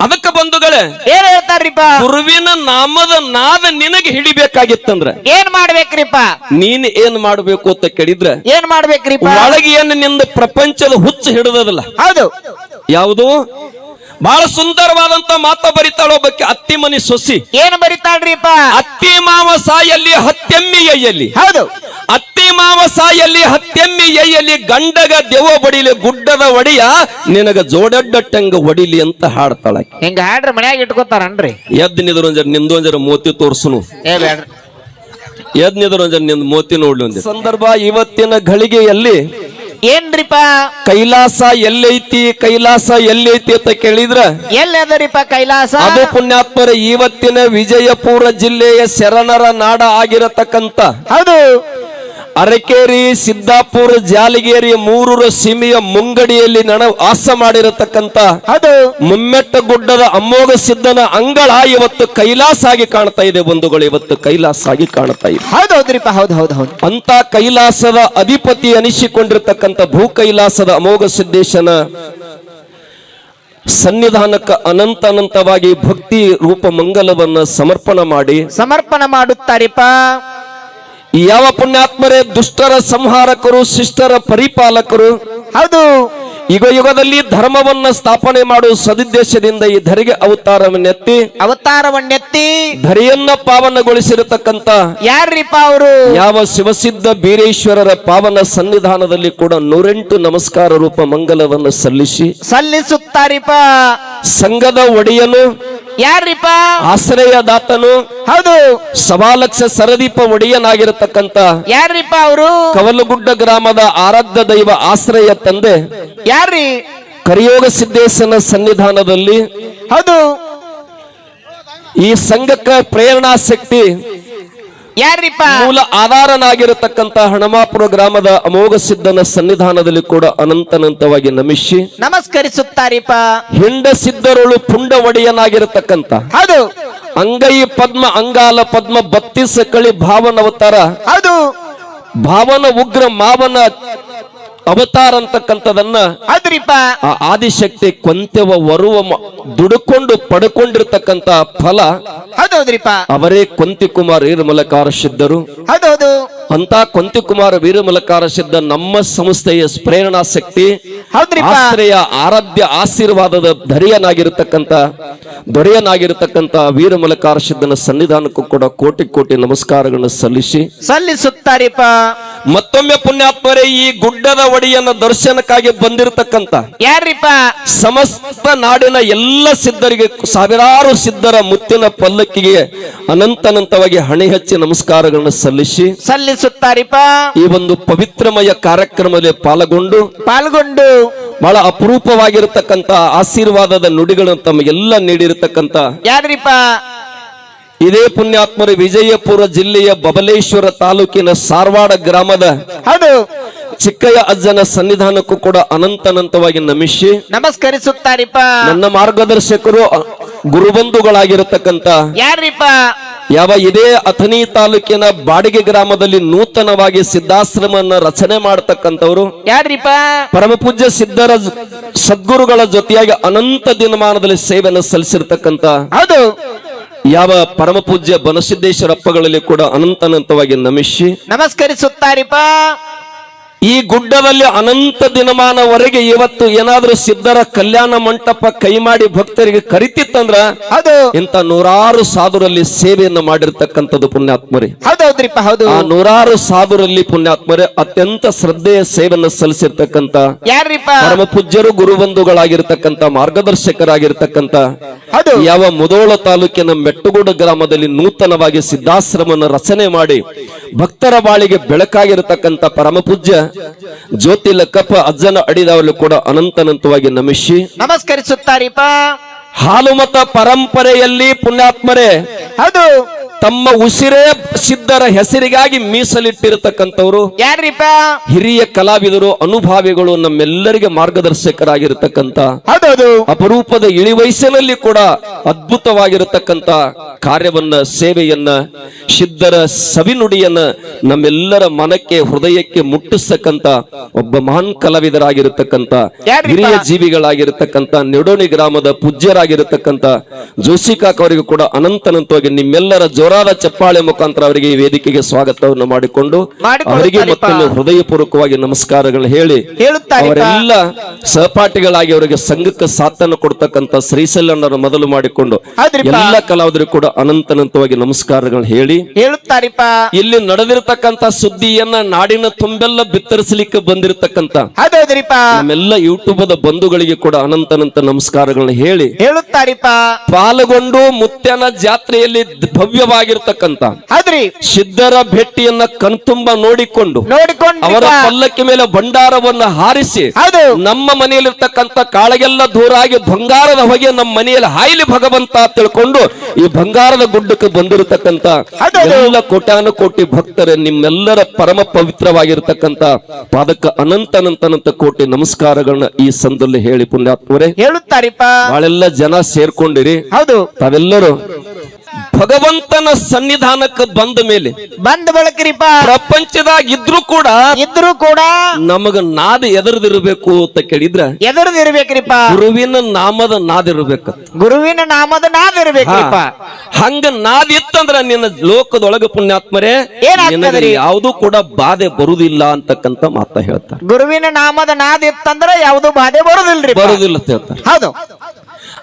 ಅದಕ್ಕ ಬಂಧುಗಳೇ ಏನ್ ಹೇಳ್ತಾರ್ರಿಪ್ಪ? ಗುರುವಿನ ನಾಮದ ನಾದ ನಿನಗೆ ಹಿಡಿಬೇಕಾಗಿತ್ತಂದ್ರ. ಏನ್ ಮಾಡ್ಬೇಕ್ರಿಪ್ಪ? ನೀನ್ ಏನ್ ಮಾಡ್ಬೇಕು ಅಂತ ಕೇಳಿದ್ರ ಏನ್ ಮಾಡ್ಬೇಕ್ರಿಪ್ಪ? ಒಳಗೆ ಏನ್ನಿಂದ ಪ್ರಪಂಚದ ಹುಚ್ಚು ಹಿಡಿದದಲ್ಲ. ಹೌದು. ಯಾವುದು? ಬಹಳ ಸುಂದರವಾದಂತ ಮಾತ ಬರಿತಾಳ ಒಬ್ಬಕ್ಕೆ ಅತ್ತಿ ಮನಿ ಸೊಸಿ. ಏನ್ ಬರಿತಾಳ್ರಿಪ್ಪ ಅತ್ತಿ ಮಾವ ಸಾಯಲ್ಲಿ ಹತ್ತೆಮ್ಮಿ ಎಯ್ಯಲ್ಲಿ ಹೌದು. ಅತ್ತಿ ಮಾವ ಸಾಯಲ್ಲಿ ಹತ್ತೆಮ್ಮಿ ಎಯ್ಯಲಿ ಗಂಡಗ ದೆವ್ವ ಬಡಿಲಿ ಗುಡ್ಡದ ಒಡೆಯ ನಿನಗ ಜೋಡಡ್ಡಟ್ಟಂಗ ಒಡಿಲಿ ಅಂತ ಹಾಡ್ತಾಳ. ಹಿಂಗ ಹಾಡ್ರಿ ಮನ್ಯಾಗ ಇಟ್ಕೋತಾರನ್ರಿ? ಎದ್ ನಿದ್ರೊಂಜರ ನಿಂದೊಂಜರ ಮೋತಿ ತೋರ್ಸುನು. ಏ ಬೇಡ್ರಿ ಎದ್ ನಿದ್ರೊಂಜರ ನಿಂದ ಮೋತಿ ನೋಡ್ಲಿ ಸಂದರ್ಭ ಇವತ್ತಿನ ಘಳಿಗೆಯಲ್ಲಿ ಏನ್ರಿಪ್ಪ ಕೈಲಾಸ ಎಲ್ಲೈತಿ ಕೈಲಾಸ ಎಲ್ಲೈತಿ ಅಂತ ಕೇಳಿದ್ರ? ಎಲ್ಲದರಿಪ ಕೈಲಾಸ? ಅದು ಪುಣ್ಯಾತ್ಮರ ಇವತ್ತಿನ ವಿಜಯಪುರ ಜಿಲ್ಲೆಯ ಶರಣರ ನಾಡ ಆಗಿರತಕ್ಕಂತ. ಹೌದು. ಅರಕೇರಿ ಸಿದ್ದಾಪುರ ಜಾಲಿಗೇರಿ ಮೂರೂರ ಸೀಮೆಯ ಮುಂಗಡಿಯಲ್ಲಿ ನನ ವಾಸ ಮಾಡಿರತಕ್ಕಂತ ಅದು ಮುಮ್ಮೆಟ್ಟ ಗುಡ್ಡದ ಅಮೋಘ ಸಿದ್ಧನ ಅಂಗಳ ಇವತ್ತು ಕೈಲಾಸ ಆಗಿ ಕಾಣ್ತಾ ಇದೆ ಬಂಧುಗಳು ಇವತ್ತು ಕೈಲಾಸ ಆಗಿ ಕಾಣ್ತಾ ಇದೆ. ಹೌದು ಹೌದು ಹೌದು ಹೌದು ಅಂತ ಕೈಲಾಸದ ಅಧಿಪತಿ ಅನಿಸಿಕೊಂಡಿರ್ತಕ್ಕಂಥ ಭೂ ಕೈಲಾಸದ ಅಮೋಘ ಸಿದ್ದೇಶನ ಸನ್ನಿಧಾನಕ್ಕೆ ಅನಂತ ಅನಂತವಾಗಿ ಭಕ್ತಿ ರೂಪ ಮಂಗಲವನ್ನ ಸಮರ್ಪಣ ಮಾಡಿ ಸಮರ್ಪಣ ಮಾಡುತ್ತಾರಿಪ್ಪ. ಯಾವ ಪುಣ್ಯಾತ್ಮರೇ ದುಷ್ಟರ ಸಂಹಾರಕರು ಶಿಷ್ಟರ ಪರಿಪಾಲಕರು? ಹೌದು. ಯುಗ ಯುಗದಲ್ಲಿ ಧರ್ಮವನ್ನ ಸ್ಥಾಪನೆ ಮಾಡುವ ಸದುದ್ದೇಶದಿಂದ ಈ ಧರಿಗೆ ಅವತಾರವನ್ನೆತ್ತಿ ಅವತಾರವನ್ನೆತ್ತಿ ಧರಿಯನ್ನ ಪಾವನಗೊಳಿಸಿರತಕ್ಕಂತ ಯಾರ್ರಿಪ್ಪ ಅವರು ಯಾವ ಶಿವಸಿದ್ಧ ಬೀರೇಶ್ವರರ ಪಾವನ ಸನ್ನಿಧಾನದಲ್ಲಿ ಕೂಡ ನೂರೆಂಟು ನಮಸ್ಕಾರ ರೂಪ ಮಂಗಲವನ್ನು ಸಲ್ಲಿಸಿ ಸಲ್ಲಿಸುತ್ತಾರಿಪ್ಪ. ಸಂಘದ ಒಡೆಯನು ಯಾರ್ರಿಪ್ಪ? ಆಶ್ರಯದಾತನು ಹೌದು. ಸವಾಲಕ್ಷ ಸರದೀಪ ಒಡೆಯನಾಗಿರತಕ್ಕಂತ ಯಾರ್ರಿಪ್ಪ ಅವರು? ಕವಲಗುಡ್ಡ ಗ್ರಾಮದ ಆರಾಧ್ಯ ದೈವ ಆಶ್ರಯ ತಂದೆ ಯಾರಿ ಕರಿಯೋಗ ಸಿದ್ದೇಶನ ಸನ್ನಿಧಾನದಲ್ಲಿ ಹೌದು. ಈ ಸಂಘಕ್ಕೆ ಪ್ರೇರಣಾ ಶಕ್ತಿ ಯಾರ್ರಿಪ್ಪ? ಮೂಲ ಆಧಾರನಾಗಿರತಕ್ಕಂತ ಹಣಮಾಪುರ ಗ್ರಾಮದ ಅಮೋಘ ಸಿದ್ಧನ ಸನ್ನಿಧಾನದಲ್ಲಿ ಕೂಡ ಅನಂತನಂತವಾಗಿ ನಮಿಸಿ ನಮಸ್ಕರಿಸುತ್ತಾರಿಪ್ಪ. ಹಿಂಡ ಸಿದ್ಧರುಳು ಪುಂಡ ಒಡೆಯನಾಗಿರತಕ್ಕಂತ ಹೌದು. ಅಂಗೈ ಪದ್ಮ ಅಂಗಾಲ ಪದ್ಮ ಬತ್ತಿಸ ಕಳಿ ಭಾವನ ಅವತಾರ ಹೌದು. ಭಾವನ ಉಗ್ರ ಮಾವನ ಅವತಾರ ಅಂತಕ್ಕಂಥದನ್ನ ಆ ಆದಿಶಕ್ತಿ ಕೊಂತೆವ ವರುವ ದುಡುಕೊಂಡು ಪಡ್ಕೊಂಡಿರ್ತಕ್ಕಂತ ಫಲ ಹೌದೌದ್ರಿಪ ಅವರೇ ಕೊಂತಿಕುಮಾರ್ ವೀರಮಲಕಾರ ಸಿದ್ಧರು. ಹೌದೌದು. ಅಂತ ಕೊಂತಿಕುಮಾರ ವೀರಮಲಕಾರ ಸಿದ್ಧ ನಮ್ಮ ಸಂಸ್ಥೆಯ ಪ್ರೇರಣಾ ಶಕ್ತಿ ಆಶ್ರಯ ಆರಾಧ್ಯ ಆಶೀರ್ವಾದದ ಧರಿಯನಾಗಿರತಕ್ಕಂತ ದೊರೆಯನಾಗಿರ್ತಕ್ಕಂಥ ವೀರಮಲಕಾರ ಸಿದ್ಧನ ಸನ್ನಿಧಾನಕ್ಕೂ ಕೂಡ ಕೋಟಿ ಕೋಟಿ ನಮಸ್ಕಾರಗಳನ್ನು ಸಲ್ಲಿಸಿ. ಸಲ್ಲಿಸುತ್ತಾರಿಪ್ಪ. ಮತ್ತೊಮ್ಮೆ ಪುಣ್ಯಾತ್ಮರೇ ಈ ಗುಡ್ಡದ ಒಡೆಯನ್ನ ದರ್ಶನಕ್ಕಾಗಿ ಬಂದಿರತಕ್ಕಂತ ಯಾರ್ರಿಪ್ಪ? ಸಮಸ್ತ ನಾಡಿನ ಎಲ್ಲ ಸಿದ್ಧರಿಗೆ ಸಾವಿರಾರು ಸಿದ್ಧರ ಮುತ್ತಿನ ಪಲ್ಲಕ್ಕಿಗೆ ಅನಂತನಂತವಾಗಿ ಹಣೆ ಹಚ್ಚಿ ನಮಸ್ಕಾರಗಳನ್ನು ಸಲ್ಲಿಸಿ ಸಲ್ಲಿಸುತ್ತಾರಿಪ್ಪ. ಈ ಒಂದು ಪವಿತ್ರಮಯ ಕಾರ್ಯಕ್ರಮದಲ್ಲಿ ಪಾಲ್ಗೊಂಡು ಪಾಲ್ಗೊಂಡು. ಬಹಳ ಅಪರೂಪವಾಗಿರತಕ್ಕಂತ ಆಶೀರ್ವಾದದ ನುಡಿಗಳನ್ನು ತಮಗೆಲ್ಲ ನೀಡಿರತಕ್ಕಂತ ಯಾರ್ರಿಪ್ಪ? ಇದೇ ಪುಣ್ಯಾತ್ಮರು ವಿಜಯಪುರ ಜಿಲ್ಲೆಯ ಬಬಲೇಶ್ವರ ತಾಲೂಕಿನ ಸಾರವಾಡ ಗ್ರಾಮದ ಚಿಕ್ಕಯ್ಯ ಅಜ್ಜನ ಸನ್ನಿಧಾನಕ್ಕೂ ಕೂಡ ಅನಂತನಂತವಾಗಿ ನಮಿಸಿ ನಮಸ್ಕರಿಸುತ್ತಾರಿಪ್ಪ. ನನ್ನ ಮಾರ್ಗದರ್ಶಕರು ಗುರುಬಂಧುಗಳಾಗಿರತಕ್ಕಂತ ಯಾರಿಪ್ಪ ಯಾವ ಇದೇ ಅಥನಿ ತಾಲೂಕಿನ ಬಾಡಿಗೆ ಗ್ರಾಮದಲ್ಲಿ ನೂತನವಾಗಿ ಸಿದ್ಧಾಶ್ರಮ ರಚನೆ ಮಾಡತಕ್ಕಂಥವ್ರು. ಯಾರಿಪ್ಪ ಪರಮ ಪೂಜ್ಯ ಸಿದ್ಧರ ಸದ್ಗುರುಗಳ ಜೊತೆಯಾಗಿ ಅನಂತ ದಿನಮಾನದಲ್ಲಿ ಸೇವೆಯನ್ನು ಸಲ್ಲಿಸಿರ್ತಕ್ಕಂತ ಹೌದು. ಯಾವ ಪರಮ ಪೂಜ್ಯ ಬನಸಿದ್ದೇಶ್ವರಪ್ಪಗಳಲ್ಲಿ ಕೂಡ ಅನಂತನಂತವಾಗಿ ನಮಿಸಿ ನಮಸ್ಕರಿಸುತ್ತಾರಿಪ್ಪ. ಈ ಗುಡ್ಡದಲ್ಲಿ ಅನಂತ ದಿನಮಾನವರೆಗೆ ಇವತ್ತು ಏನಾದ್ರೂ ಸಿದ್ಧರ ಕಲ್ಯಾಣ ಮಂಟಪ ಕೈ ಮಾಡಿ ಭಕ್ತರಿಗೆ ಕರಿತಿತ್ತಂದ್ರ ಅದು ಇಂತ ನೂರಾರು ಸಾಧುರಲ್ಲಿ ಸೇವೆಯನ್ನು ಮಾಡಿರ್ತಕ್ಕಂಥದ್ದು ಪುಣ್ಯಾತ್ಮರಿ. ಹೌದೌದ್ರಿಪ್ಪ ಹೌದು. ಆ ನೂರಾರು ಸಾಧುರಲ್ಲಿ ಪುಣ್ಯಾತ್ಮರೇ ಅತ್ಯಂತ ಶ್ರದ್ಧೆಯ ಸೇವೆಯನ್ನು ಸಲ್ಲಿಸಿರ್ತಕ್ಕಂತ ಯಾರ್ರಿಪ್ಪ? ಪರಮ ಪೂಜ್ಯರು ಗುರುಬಂಧುಗಳಾಗಿರ್ತಕ್ಕಂಥ ಮಾರ್ಗದರ್ಶಕರಾಗಿರ್ತಕ್ಕಂಥ ಹೌದು. ಯಾವ ಮುದೋಳ ತಾಲೂಕಿನ ಮೆಟ್ಟುಗೂಡು ಗ್ರಾಮದಲ್ಲಿ ನೂತನವಾಗಿ ಸಿದ್ಧಾಶ್ರಮನ ರಚನೆ ಮಾಡಿ ಭಕ್ತರ ಬಾಳಿಗೆ ಬೆಳಕಾಗಿರತಕ್ಕಂಥ ಪರಮ ಪೂಜ್ಯ ಜ್ಯೋತಿ ಲಕ್ಕಪ್ಪ ಅಜ್ಜನ ಅಡಿದವರಲ್ಲಿ ಕೂಡ ಅನಂತನಂತವಾಗಿ ನಮಿಸಿ ನಮಸ್ಕರಿಸುತ್ತಾರಿಪ್ಪ. ಹಾಲುಮತ ಪರಂಪರೆಯಲ್ಲಿ ಪುಣ್ಯಾತ್ಮರೇ. ಹೌದು. ತಮ್ಮ ಉಸಿರೇ ಸಿದ್ಧರ ಹೆಸರಿಗಾಗಿ ಮೀಸಲಿಟ್ಟಿರತಕ್ಕಂಥವ್ರು ಯಾರ್ರಿಪ್ಪ ಹಿರಿಯ ಕಲಾವಿದರು ಅನುಭಾವಿಗಳು ನಮ್ಮೆಲ್ಲರಿಗೆ ಮಾರ್ಗದರ್ಶಕರಾಗಿರತಕ್ಕಂತ ಹೌದೌದು ಅಪರೂಪದ ಇಳಿ ವಯಸ್ಸಿನಲ್ಲಿ ಕೂಡ ಅದ್ಭುತವಾಗಿರತಕ್ಕಂತ ಕಾರ್ಯವನ್ನ ಸೇವೆಯನ್ನ ಸಿದ್ಧರ ಸವಿನುಡಿಯನ್ನ ನಮ್ಮೆಲ್ಲರ ಮನಕ್ಕೆ ಹೃದಯಕ್ಕೆ ಮುಟ್ಟಿಸ್ತಕ್ಕಂತ ಒಬ್ಬ ಮಹಾನ್ ಕಲಾವಿದರಾಗಿರತಕ್ಕಂತ? ಹಿರಿಯ ಜೀವಿಗಳಾಗಿರತಕ್ಕಂತ ನೆಡೋಣಿ ಗ್ರಾಮದ ಪೂಜ್ಯರಾಗಿರತಕ್ಕಂತ ಜೋಶಿಕಾಕ್ ಅವರಿಗೂ ಕೂಡ ಅನಂತನಂತವಾಗಿ ನಿಮ್ಮೆಲ್ಲರ ಜೋರಾದ ಚಪ್ಪಾಳೆ ಮುಖಾಂತರ ಅವರಿಗೆ ಈ ವೇದಿಕೆಗೆ ಸ್ವಾಗತವನ್ನು ಮಾಡಿಕೊಂಡು ಅವರಿಗೆ ಮತ್ತೊಮ್ಮೆ ಹೃದಯಪೂರ್ವಕವಾಗಿ ನಮಸ್ಕಾರಗಳನ್ನು ಹೇಳಿ ಅವರೆಲ್ಲ ಸಹಪಾಠಿಗಳಾಗಿ ಅವರಿಗೆ ಸಂಘಕ್ಕೆ ಸಾಥನ್ನು ಕೊಡ್ತಕ್ಕಂತ ಶ್ರೀಸಲ್ಲಣ್ಣರ ಮೊದಲು ಮಾಡಿಕೊಂಡು. ಎಲ್ಲ ಕಲಾವಿದರು ಕೂಡ ಅನಂತನಂತವಾಗಿ ನಮಸ್ಕಾರಗಳನ್ನು ಹೇಳಿ ಹೇಳುತ್ತಾರಿಪ್ಪ ಇಲ್ಲಿ ನಡೆದಿರತಕ್ಕಂತ ಸುದ್ದಿಯನ್ನ ನಾಡಿನ ತುಂಬೆಲ್ಲ ಬಿತ್ತರಿಸಲಿಕ್ಕೆ ಬಂದಿರತಕ್ಕಂತ ನಮ್ಮೆಲ್ಲ ಯೂಟ್ಯೂಬದ ಬಂಧುಗಳಿಗೆ ಕೂಡ ಅನಂತನಂತ ನಮಸ್ಕಾರಗಳನ್ನ ಹೇಳಿ ಹೇಳುತ್ತಾರಿಪ್ಪ ಪಾಲ್ಗೊಂಡು ಮುತ್ಯನ ಜಾತ್ರೆಯಲ್ಲಿ ಭವ್ಯವಾಗಿರ್ತಕ್ಕಂತ ಆದ್ರಿ ಸಿದ್ಧರ ಭೇಟಿಯನ್ನ ಕಣ್ತುಂಬ ನೋಡಿಕೊಂಡು ನೋಡಿಕೊಂಡು ಅವರ ಪಲ್ಲಕ್ಕಿ ಮೇಲೆ ಭಂಡಾರವನ್ನ ಹಾರಿಸಿ ನಮ್ಮ ಮನೆಯಲ್ಲಿರ್ತಕ್ಕಂಥ ಕಾಳಗೆಲ್ಲ ದೂರ ಆಗಿ ಬಂಗಾರದ ಹೊಗೆ ನಮ್ಮ ಮನೆಯಲ್ಲಿ ಹಾಯಿಲಿ ಭಗವಂತ ತಿಳ್ಕೊಂಡು ಈ ಬಂಗಾರದ ಗುಡ್ಡಕ್ಕೆ ಬಂದಿರತಕ್ಕಂತ. ಎಲ್ಲ ಕೋಟಾನು ಕೋಟಿ ಭಕ್ತರ ನಿಮ್ಮೆಲ್ಲರ ಪರಮ ಪವಿತ್ರವಾಗಿರ್ತಕ್ಕಂತ ಪಾದಕ್ಕೆ ಅನಂತ ಅನಂತ ಅನಂತ ಕೋಟಿ ನಮಸ್ಕಾರಗಳನ್ನ ಈ ಸಂದಲ್ಲಿ ಹೇಳಿ ಪುಣ್ಯಾತ್ಮರೇ. ಹೇಳುತ್ತಾರಿಪ್ಪ. ಬಹಳೆಲ್ಲ ಜನ ಸೇರ್ಕೊಂಡಿರಿ. ಹೌದು. ತಾವೆಲ್ಲರೂ ಭಗವಂತನ ಸನ್ನಿಧಾನಕ್ಕೆ ಬಂದ ಮೇಲೆ ಬಂದ ಬಳಕ್ರಿಪ್ಪ. ಪ್ರಪಂಚದಾಗ ಇದ್ರು ಕೂಡ ಇದ್ರು ಕೂಡ ನಮಗ ನಾದ ಎದರ್ದಿರ್ಬೇಕು ಅಂತ ಕೇಳಿದ್ರ? ಎದುರ್ದಿರ್ಬೇಕ್ರಿಪ್ಪ. ಗುರುವಿನ ನಾಮದ ನಾದಿರ್ಬೇಕು ಗುರುವಿನ ನಾಮದ ನಾದಿರ್ಬೇಕ್ರಿಪ್ಪ. ಹಂಗ ನಾದ ಇತ್ತಂದ್ರ ನಿನ್ನ ಲೋಕದೊಳಗ ಪುಣ್ಯಾತ್ಮರೇ ಏನಾಗ್ತದ್ರಿ? ಯಾವುದು ಕೂಡ ಬಾಧೆ ಬರುದಿಲ್ಲ ಅಂತಕ್ಕಂತ ಮಾತ ಹೇಳ್ತಾರೆ. ಗುರುವಿನ ನಾಮದ ನಾದ ಇತ್ತಂದ್ರ ಯಾವ್ದು ಬಾಧೆ ಬರುದಿಲ್ರಿ ಬರುದಿಲ್ಲ ಅಂತ ಹೇಳ್ತಾರೆ. ಹೌದು.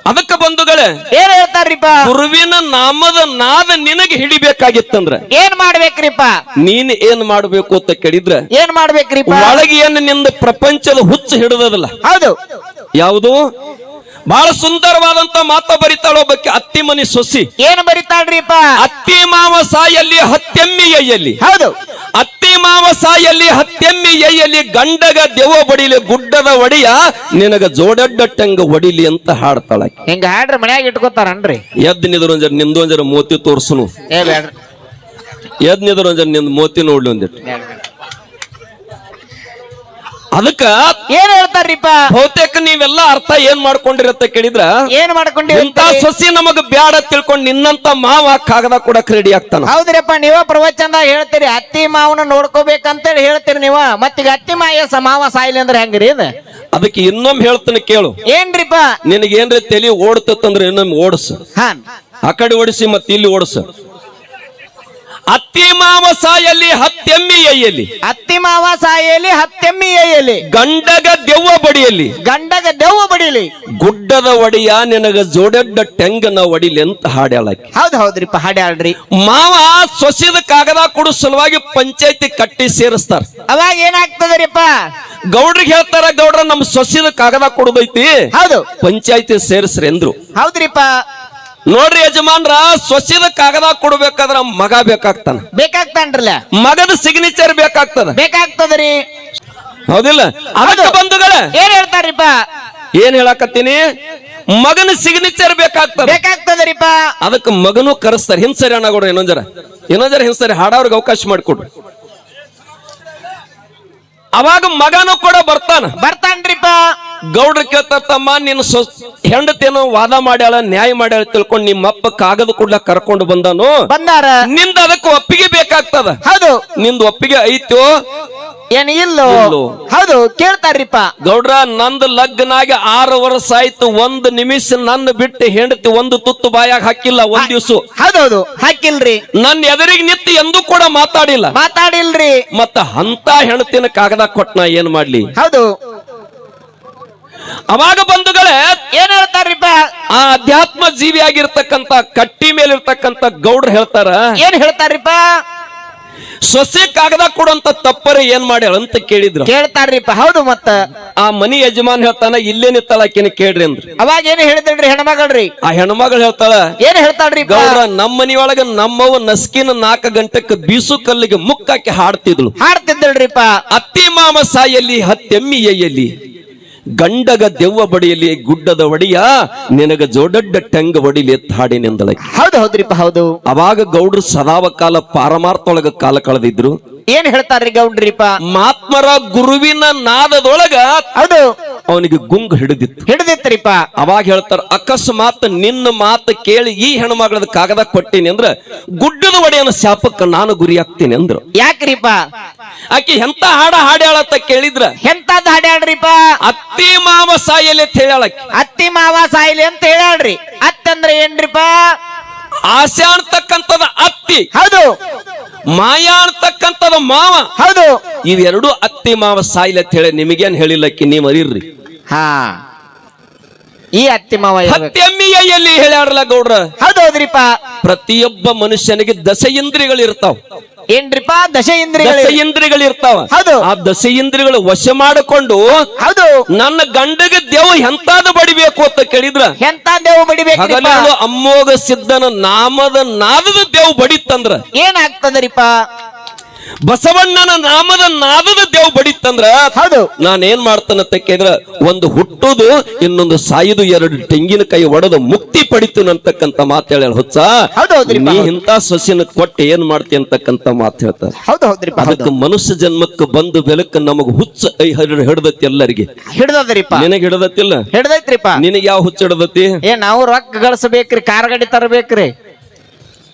ಅದಕ್ಕ ಬಂಧುಗಳೇ ಏನ್ ಹೇಳ್ತಾರ್ರಿಪ್ಪ? ಗುರುವಿನ ನಾಮದ ನಾದ ನಿನಗೆ ಹಿಡಿಬೇಕಾಗಿತ್ತಂದ್ರ. ಏನ್ ಮಾಡ್ಬೇಕ್ರಿಪ್ಪ? ನೀನ್ ಏನ್ ಮಾಡ್ಬೇಕು ಅಂತ ಕೇಳಿದ್ರ ಏನ್ ಮಾಡ್ಬೇಕ್ರಿಪ್ಪ? ಒಳಗೆ ಏನ್ನಿಂದ ಪ್ರಪಂಚದ ಹುಚ್ಚು ಹಿಡಿದದಲ್ಲ. ಹೌದು. ಯಾವುದು? ಬಹಳ ಸುಂದರವಾದಂತ ಮಾತ ಬರಿತಾಳ ಒಬ್ಬಕ್ಕೆ ಅತ್ತಿ ಮನಿ ಸೊಸಿ. ಏನ್ ಬರಿತಾಳ್ರಿಪ್ಪ ಅತ್ತಿ ಮಾವ ಸಾಯಲ್ಲಿ ಹತ್ತೆಮ್ಮಿ ಎಯ್ಯಲ್ಲಿ ಹೌದು. ಅತ್ತಿ ಮಾವ ಸಾಯಲ್ಲಿ ಹತ್ತೆಮ್ಮಿ ಎಯ್ಯಲ್ಲಿ ಗಂಡಗ ದೆವ್ವ ಬಡಿಲಿ ಗುಡ್ಡದ ಒಡಿಯ ನಿನಗ ಜೋಡಡ್ಡಟ್ಟಂಗ ಒಡಿಲಿ ಅಂತ ಹಾಡ್ತಾಳ ಹೆಂಗ ಹಾಡ್ರಿ ಮನ್ಯಾಗ ಇಟ್ಕೋತಾರನ್ರಿ? ಎದ್ ನಿದ್ರ ನಿಂದೊಂಜರ ಮೋತಿ ತೋರ್ಸುನು. ಎದ್ ನಿದ್ರ ಒಂಜರ ನಿಂದ ಮೋತಿ ನೋಡ್ಲಿ ಒಂದಿಟ್ಟು ಅದಕ್ಕ ಏನ್ ಹೇಳ್ತಾರ್ರಿಪ್ಪ? ಬಹುತೇಕ ನೀವೆಲ್ಲ ಅರ್ಥ ಏನ್ ಮಾಡ್ಕೊಂಡಿರತ್ತ ಕೇಳಿದ್ರ? ಏನ್ ಇಂತ ಸಸಿ ನಮಗ ಬ್ಯಾಡ ತಿಳ್ಕೊಂಡು ನಿನ್ನಂತ ಮಾವ ಕಾಗದ ಕೂಡ ರೆಡಿ ಆಗ್ತಾನ. ಹೌದ್ರಪ್ಪ ನೀವ ಪ್ರವಚನ ಹೇಳ್ತೀರಿ ಅತ್ತಿ ಮಾವನ ನೋಡ್ಕೋಬೇಕಂತೇಳಿ ಹೇಳ್ತೀರಿ ನೀವ ಮತ್ತೀಗ ಅತ್ತಿ ಮಾಯ ಮಾವ ಸಾಯಿಲಿ ಅಂದ್ರೆ ಹೆಂಗ್ರಿ ಇದು? ಅದಕ್ಕೆ ಇನ್ನೊಮ್ಮೆ ಹೇಳ್ತೀನಿ ಕೇಳು. ಏನ್ರಿಪ್ಪ? ನಿನಗೇನ್ರಿ ತಲೆ ಓಡ್ತಂದ್ರೆ ಇನ್ನೊಮ್ಮೆ ಓಡಿಸು. ಹಾ. ಆ ಕಡೆ ಓಡಿಸಿ ಮತ್ತೆ ಇಲ್ಲಿ ಓಡಿಸು. ಅತ್ತಿ ಮಾವ ಸಾಯಲ್ಲಿ ಹತ್ತೆಮ್ಮಿ ಎಯ್ಯಲಿ. ಅತ್ತಿ ಮಾವ ಹತ್ತೆಮ್ಮಿ ಎಯ್ಯಲಿ. ಗಂಡಗ ದೆವ್ವ ಬಡಿಯಲಿ. ಗಂಡಗ ದೆವ್ವ ಬಡಿಲಿ ಗುಡ್ಡದ ಒಡೆಯ ನಿನಗ ಜೋಡೆಡ್ಡ ಟೆಂಗನ ಒಡಿಲಿ ಅಂತ ಹಾಡ್ಯಾಳ ಹೌದ್ ಹೌದ್ರಿಪ್ಪ ಹಾಡ್ಯಾಳ್ರಿ. ಮಾವ ಸೊಸಿದ ಕಾಗದ ಕೊಡು ಸಲುವಾಗಿ ಪಂಚಾಯತಿ ಕಟ್ಟಿ ಸೇರಿಸ್ತಾರ. ಅವಾಗ ಏನಾಗ್ತದ್ರಿಪ್ಪ? ಗೌಡ್ರಿಗೆ ಹೇಳ್ತಾರ ಗೌಡ್ರ ನಮ್ ಸೊಸಿದ ಕಾಗದ ಕೊಡುದೈತಿ. ಹೌದು. ಪಂಚಾಯತಿ ಸೇರಿಸ್ರಿ ಅಂದ್ರು. ಹೌದ್ರಿಪ್ಪ. ನೋಡ್ರಿ ಯಜಮಾನ್ರ ಸೊಸಿದ ಕಾಗದ ಕೊಡ್ಬೇಕಾದ್ರ ಮಗ ಬೇಕಾಗ್ತಾನ. ಬೇಕಾಗ್ತಾನ್ರಲ್ಲ? ಮಗದ ಸಿಗ್ನೇಚರ್ ಬೇಕಾಗ್ತದ. ಬೇಕಾಗ್ತದ್ರಿ. ಹೌದಿಲ್ಲ? ಅದಕ್ಕೆ ಬಂಧುಗಳೇ. ಏನ್ ಹೇಳ್ತಾರಿಪ್ಪ ಏನ್ ಹೇಳಕತ್ತೀನಿ? ಮಗನ ಸಿಗ್ನೇಚರ್ ಬೇಕಾಗ್ತದ. ಬೇಕಾಗ್ತದ್ರಿಪ್ಪ. ಅದಕ್ಕೆ ಮಗನು ಕರೆಸ್ತಾರೆ. ಹಿಂಸರಿ ಅಣ್ಣ ಕೊಡ್ರಿ ಇನ್ನೊಂದರ ಜರ ಹಿಂಸರಿ ಹಾಡೋರ್ಗೆ ಅವಕಾಶ ಮಾಡಿಕೊಡ್ರಿ ಅವಾಗ ಮಗನು ಕೂಡ ಬರ್ತಾನ. ಬರ್ತಾನ್ರಿಪ್ಪ. ಗೌಡ್ರ ಕೇಳ್ತಾರ ತಮ್ಮ ನಿನ್ನ ಸೊ ಹೆಂಡತಿನ ವಾದ ಮಾಡ್ಯಾಳ ನ್ಯಾಯ ಮಾಡ್ಯಾಳ ತಿಳ್ಕೊಂಡು ನಿಮ್ಮ ಅಪ್ಪ ಕಾಗದ ಕೂಡ ಕರ್ಕೊಂಡು ಬಂದನು. ಬಂದಾರ? ನಿಂದ ಅದಕ್ಕೆ ಒಪ್ಪಿಗೆ ಬೇಕಾಗ್ತದ. ಹೌದು. ನಿಂದ ಒಪ್ಪಿಗೆ ಐತೋ? ಏನ್ ಇಲ್ಲೋ? ಇಲ್ಲೋ. ಹೌದು ಕೇಳ್ತಾರ್ರಿಪ್ಪ. ಗೌಡ್ರ ನಂದ್ ಲಗ್ನಾಗಿ ಆರು ವರ್ಷ ಆಯ್ತು ಒಂದ್ ನಿಮಿಷ ನನ್ನ ಬಿಟ್ಟು ಹೆಂಡತಿ ಒಂದು ತುತ್ತು ಬಾಯಾಗ ಹಾಕಿಲ್ಲ ಒಂದ್ ದಿವ್ಸ. ಹೌದೌದು ಹಾಕಿಲ್ರಿ. ನನ್ನ ಎದುರಿಗೆ ನಿತ್ತು ಎಂದೂ ಕೂಡ ಮಾತಾಡಿಲ್ಲ. ಮಾತಾಡಿಲ್ರಿ. ಮತ್ತ ಅಂತ ಹೆಂಡತಿನ ಕಾಗದ ಕೊಟ್ನ ಏನ್ ಮಾಡ್ಲಿ? ಹೌದು. ಅವಾಗ ಬಂಧುಗಳೇ ಏನ್ ಹೇಳ್ತಾರ್ರಿಪ್ಪ ಆ ಅಧ್ಯಾತ್ಮ ಜೀವಿ ಆಗಿರ್ತಕ್ಕಂತ ಕಟ್ಟಿ ಮೇಲಿರ್ತಕ್ಕಂತ ಗೌಡ್ರು ಹೇಳ್ತಾರ ಏನ್ ಹೇಳ್ತಾರ್ರಿಪ್ಪ ಸೊಸೆ ಕಾಗದ ಕೊಡುವಂತ ತಪ್ಪರೆ ಏನ್ ಮಾಡ್ಯಾಳ ಅಂತ ಕೇಳಿದ್ರು. ಕೇಳ್ತಾರ್ರಿಪ್ಪ ಹೌದು ಮತ್ತ. ಆ ಮನಿ ಯಜಮಾನ್ ಹೇಳ್ತಾನ ಇಲ್ಲೇ ನಿತ್ತಲ್ಲ ಆಕಿನ ಕೇಳ್ರಿ ಅಂದ್ರೆ. ಅವಾಗ ಏನ್ ಹೇಳಿದ್ರಿ ಹೆಣ್ಮಗಳ್ರಿ? ಆ ಹೆಣ್ಮಗಳು ಹೇಳ್ತಾಳ ಏನ್ ಹೇಳ್ತಾಳ್ರಿ ಗೌಡ್ರ ನಮ್ಮ ಮನಿಯೊಳಗ ನಮ್ಮವ ನಸ್ಕಿನ ನಾಲ್ಕು ಗಂಟೆಕ್ ಬೀಸು ಕಲ್ಲಿಗೆ ಮುಕ್ಕಾಕಿ ಹಾಡ್ತಿದ್ಳು ಹಾಡ್ತಿದ್ದಳ್ರಿಪ್ಪ ಅತ್ತಿ ಮಾಮ ಸಾಯಲ್ಲಿ ಹತ್ತೆಮ್ಮಿ ಎಯ್ಯಲ್ಲಿ ಗಂಡಗ ದೆವ್ವ ಬಡಿಯಲಿ ಗುಡ್ಡದ ಒಡಿಯ ನಿನಗ ಜೋಡಡ್ಡ ಟೆಂಗ ಒಡಿಲಿ ಎತ್ತ ಹಾಡಿನೆಂದಳಕ್ಕೆ ಹೌದು ಹೌದ್ರಿಪ್ಪ ಹೌದು. ಅವಾಗ ಗೌಡ್ರು ಸದಾವ ಕಾಲ ಪಾರಮಾರ್ಥೊಳಗ ಕಾಲ ಕಳೆದಿದ್ರು. ಏನ್ ಹೇಳ್ತಾರ್ರಿ ಗೌಡ್ರಿಪ್ಪ? ಮಾತ್ಮರ ಗುರುವಿನ ನಾದದೊಳಗ ಹೌದು. ಅವನಿಗೆ ಗುಂಗ್ ಹಿಡಿದಿತ್ತು. ಹಿಡಿದಿತ್ತರಿಪ್ಪ. ಅವಾಗ ಹೇಳ್ತಾರ ಅಕಸ್ಮಾತ್ ನಿನ್ನ ಮಾತು ಕೇಳಿ ಈ ಹೆಣ್ಮಗಳದ ಕಾಗದ ಕೊಟ್ಟಿನಿ ಅಂದ್ರ ಗುಡ್ಡದ ಒಡೆಯನ ಶಾಪಕ್ಕ ನಾನು ಗುರಿ ಆಗ್ತೀನಿ ಅಂದ್ರು. ಯಾಕ್ರಿಪ್ಪ? ಆಕಿ ಎಂತ ಹಾಡ ಹಾಡ್ಯಾಳತ್ತ ಕೇಳಿದ್ರ? ಎಂತದ್ ಹಾಡ್ಯಾಳ್ರಿಪ್ಪ? ಅತ್ತಿ ಮಾವ ಸಾಯಲಿ ಅಂತ ಹೇಳ್ಯಾಳಕಿ ಅತ್ತಿ ಮಾವ ಸಾಯಿಲೆ ಅಂತ ಹೇಳ್ಯಾಳ್ರಿ. ಅತ್ತಂದ್ರೆ ಏನ್ರಿಪ್ಪ? ಆಸೆ ಅಂತಕ್ಕಂಥದ ಅತ್ತಿ. ಹೌದು. ಮಾಯಾ ಅಂತಕ್ಕಂಥದ ಮಾವ. ಹೌದು. ಇವೆರಡು ಅತ್ತಿ ಮಾವ ಸಾಯಿಲಿ ಅಂತ ಹೇಳಿ ನಿಮಗೇನ್ ಹೇಳಿಲ್ಲಕ್ಕಿ ನೀವ್ ಅರಿರ್ರಿ. ಹಾ. ಈ ಅತ್ತಿ ಮಾವ ಇರ್ಬೇಕು. ಎಲ್ಲಿ ಹೇಳ್ಯಾರಲ್ಲ ಗೌಡ್ರ? ಹೌದು ಹೌದ್ರಿಪ್ಪ. ಪ್ರತಿಯೊಬ್ಬ ಮನುಷ್ಯನಿಗೆ ದಸ ಇಂದ್ರಿಯಗಳು ಇರ್ತಾವ. ಏನ್ರಿಪ್ಪ? ದಶ ಇಂದ್ರಿಯಗಳು ದಶ ಇಂದ್ರಿಯಗಳು ಇರ್ತಾವ. ಹೌದು. ಆ ದಸ ಇಂದ್ರಿಯಗಳು ವಶ ಮಾಡಿಕೊಂಡು ಹೌದು. ನನ್ನ ಗಂಡಗೆ ದೇವ ಎಂತಾದ ಬಡಿಬೇಕು ಅಂತ ಕೇಳಿದ್ರ? ಎಂತ ದೇವ್ ಬಡಿಬೇಕು ಅಮ್ಮೋಗ ಸಿದ್ಧನ ನಾಮದ ನಾದದ ದೇವ್ ಬಡಿತ್ತಂದ್ರ? ಏನಾಗ್ತದ್ರಿಪ್ಪ? ಬಸವಣ್ಣನ ನಾಮದ ನಾದದ ದೇವ್ ಬಡಿತ್ತಂದ್ರ ಹೌದು. ನಾನೇನ್ ಏನ್ ಮಾಡ್ತಾನಂತ ಕೇಳಿದ್ರ ಒಂದು ಹುಟ್ಟುದು ಇನ್ನೊಂದು ಸಾಯಿದು ಎರಡು ತೆಂಗಿನಕಾಯಿ ಒಡೆದು ಮುಕ್ತಿ ಪಡಿತು ಅಂತಕ್ಕಂತ ಮಾತು ಹೇಳ ಹುಚ್ಚ ನೀ ಇಂತ ಸೊಸಿನ ಕೊಟ್ಟು ಏನ್ ಮಾಡ್ತಿ ಅಂತಕ್ಕಂತ ಮಾತು ಹೇಳ್ತಾರೆ. ಅದಕ್ಕೆ ಮನುಷ್ಯ ಜನ್ಮಕ್ಕೆ ಬಂದು ಬೆಳಕ ನಮಗ್ ಹುಚ್ಚ ಹಿಡದತಿ ಹಿಡ್- ಹಿಡ್ದತಿ ಎಲ್ಲರಿಗೆ. ಹಿಡ್ದದ್ರಿಪ್ಪ. ನಿನಗೆ ಹಿಡದತಿಲ್ಲ? ಹಿಡದೈತ್ರಿಪ್ಪ. ನಿನಗೆ ಯಾವ ಹುಚ್ಚ ಹಿಡದತಿ? ಏ ನಾವು ರೊಕ್ಕ ಗಳಿಸಬೇಕ್ರಿ ಕಾರ್ ಗಾಡಿ ತರಬೇಕ್ರಿ.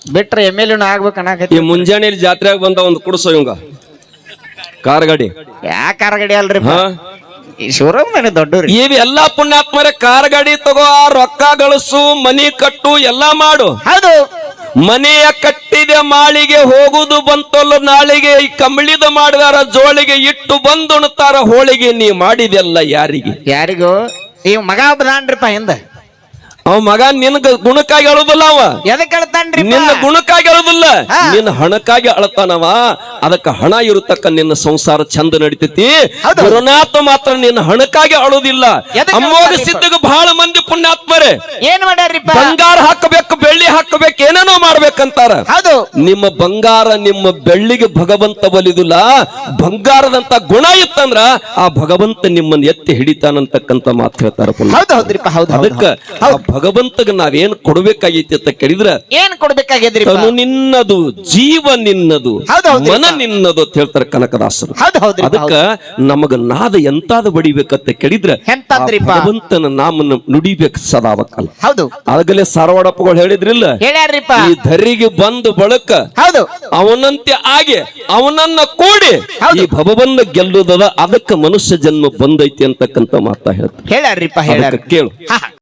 ಬಿಟ್ರೆ ಎಂ ಎಲ್ ಆಗ್ಬೇಕು ಈ ಮುಂಜಾನೆ ಜಾತ್ರೆಯಾಗ ಬಂದ ಒಂದು ಕುಡ್ಸೋ ಇವಂಗ. ಕಾರ್ ಗಾಡಿ. ಯಾ ಕಾರ್ ಗಾಡಿ ಅಲ್ರಿ ಹಾ. ನನಗೆ ದೊಡ್ಡವ್ರಿ ಇವ್ ಎಲ್ಲಾ ಪುಣ್ಯಾತ್ಮರ ಕಾರ್ ಗಾಡಿ ತಗೋ ರೊಕ್ಕ ಗಳಿಸು ಮನಿ ಕಟ್ಟು ಎಲ್ಲಾ ಮಾಡು. ಹೌದು. ಮನೆಯ ಕಟ್ಟಿದ ಮಾಳಿಗೆ ಹೋಗುದು ಬಂತಲ್ಲ ನಾಳಿಗೆ ಈ ಕಂಬಳಿದ ಮಾಡಿದಾರ ಜೋಳಿಗೆ ಇಟ್ಟು ಬಂದು ಉಣ್ತಾರ ಹೋಳಿಗೆ ನೀ ಮಾಡಿದೆಲ್ಲ ಯಾರಿಗೆ? ಯಾರಿಗೂ? ಈ ಮಗ ಒಬ್ಬದಾನ್ರಿಪ್ಪ ಹಿಂದ. ಅವ ಮಗ ನಿನ್ನ ಗುಣಕ್ಕಾಗಿ ಅಳುದಿಲ್ಲ ಅವ. ಎದಕ್ಕೆ ಅಳತಾನ್ರಿ ನಿನ್ನ ಗುಣಕ್ಕಾಗಿ ಅಳುದಿಲ್ಲ. ನಿನ್ನ ಹಣಕ್ಕಾಗಿ ಅಳತಾನವ. ಅದಕ್ಕ ಹಣ ಇರತಕ್ಕ ನಿನ್ನ ಸಂಸಾರ ಚಂದ ನಡಿತೈತಿ. ಗುರುನಾಥ ಮಾತ್ರ ನಿನ್ನ ಹಣಕ್ಕಾಗಿ ಅಳುದಿಲ್ಲ. ಅಮ್ಮೋಗ? ಸಿದ್ಧಗ ಬಹಳ ಮಂದಿ ಪುಣ್ಯಾತ್ಮರೇ. ಏನ್ ಮಾಡ್ಯಾರಿ ಬಂಗಾರ ಹಾಕಬೇಕು ಬೆಳ್ಳಿ ಹಾಕಬೇಕು ಏನೇನೋ ಮಾಡ್ಬೇಕಂತಾರ. ನಿಮ್ಮ ಬಂಗಾರ ನಿಮ್ಮ ಬೆಳ್ಳಿಗೆ ಭಗವಂತ ಬಲಿದುಲ್ಲ ಬಂಗಾರದಂತ ಗುಣ ಇತ್ತಂದ್ರ ಆ ಭಗವಂತ ನಿಮ್ಮನ್ನ ಎತ್ತಿ ಹಿಡಿತಾನಂತಕ್ಕಂತ ಮಾತು ಹೇಳ್ತಾರ ಪುಣ್ಯ. ಹೌದು ಹೌದ್ರಿಪ್ಪ ಹೌದು ಹೌದು ಅದಕ್ಕ ಭಗವಂತಗ ನಾವೇನ್ ಕೊಡ್ಬೇಕಾಗೈತಿ ಅಂತ ಕೇಳಿದ್ರ ಏನ್ ಕೊಡ್ಬೇಕಾಗ್ಯದ್ರಿ ತನು ನಿನ್ನದು ಜೀವ ನಿನ್ನದು. ಮನ ನಿನ್ನದು ಅಂತ ಹೇಳ್ತಾರೆ ಕನಕದಾಸರು. ಅದಕ್ಕ ನಮಗ ನಾದ ಎಂತಾದ ಬಡಿಬೇಕಂತ ಕೇಳಿದ್ರ? ಭಗವಂತನ ನಾಮನ ನುಡಿಬೇಕು ಸದಾವಕಾಲ ಹೌದು. ಆಗಲೇ ಸಾರವಾಡಪ್ಪಗಳು ಹೇಳಿದ್ರಿಲ್ಲ? ಈ ಧರಿಗೆ ಬಂದ ಬಳಕ ಹೌದು. ಅವನಂತೆ ಆಗಿ ಅವನನ್ನ ಕೂಡಿ. ಈ ಭವವನ್ನ ಗೆಲ್ಲುದದ ಅದಕ್ಕ ಮನುಷ್ಯ ಜನ್ಮ ಬಂದೈತಿ ಅಂತಕ್ಕಂತ ಮಾತಾ ಹೇಳ್ತಾರೆ. ಕೇಳು.